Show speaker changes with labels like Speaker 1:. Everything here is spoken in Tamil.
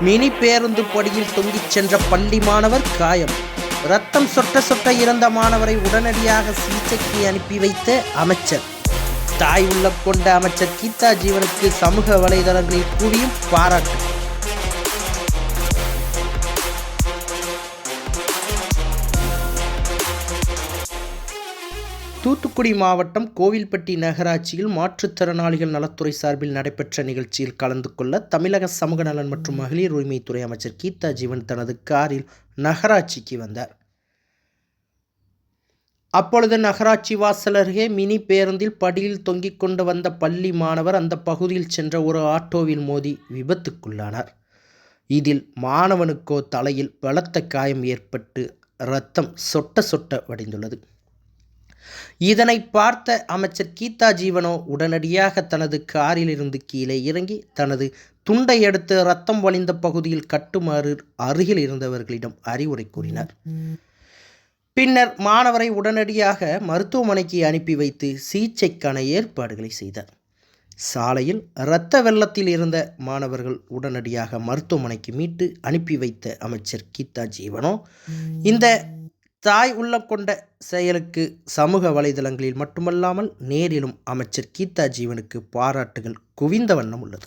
Speaker 1: மினி பேருந்து படியில் தொங்கிச் சென்ற பள்ளி மாணவர் காயம். ரத்தம் சொட்ட சொட்ட இறந்த மாணவரை உடனடியாக சிகிச்சைக்கு அனுப்பி வைத்த அமைச்சர். தாய் உள்ளம் கொண்ட அமைச்சர் கீதா ஜீவனுக்கு சமூக வலைதளங்களில் கூடியும் பாராட்டு. தூத்துக்குடி மாவட்டம் கோவில்பட்டி நகராட்சியில் மாற்றுத்திறனாளிகள் நலத்துறை சார்பில் நடைபெற்ற நிகழ்ச்சியில் கலந்து கொள்ள தமிழக சமூக நலன் மற்றும் மகளிர் உரிமைத்துறை அமைச்சர் கீதா ஜீவன் தனது காரில் நகராட்சிக்கு வந்தார். அப்பொழுது நகராட்சி வாசல் அருகே மினி பேருந்தில் படியில் தொங்கிக் கொண்டு வந்த பள்ளி மாணவர் அந்த பகுதியில் சென்ற ஒரு ஆட்டோவில் மோதி விபத்துக்குள்ளானார். இதில் மாணவனுக்கோ தலையில் பலத்த காயம் ஏற்பட்டு இரத்தம் சொட்ட சொட்ட வடிந்துள்ளது. இதனை பார்த்த அமைச்சர் கீதா ஜீவனோ உடனடியாக தனது காரிலிருந்து கீழே இறங்கி தனது துண்டை எடுத்து ரத்தம் வழிந்த பகுதியில் கட்டுமாறு அருகில் இருந்தவர்களிடம் அறிவுரை கூறினார். பின்னர் மாணவரை உடனடியாக மருத்துவமனைக்கு அனுப்பி வைத்து சிகிச்சைக்கான ஏற்பாடுகளை செய்தார். சாலையில் இரத்த வெள்ளத்தில் இருந்த மாணவர்கள் உடனடியாக மருத்துவமனைக்கு மீட்டு அனுப்பி வைத்த அமைச்சர் கீதா ஜீவனோ இந்த தாய் உள்ளம் கொண்ட செயலுக்கு சமூக வலைதளங்களில் மட்டுமல்லாமல் நேரிலும் அமைச்சர் கீதா ஜீவனுக்கு பாராட்டுகள் குவிந்த வண்ணம் உள்ளது.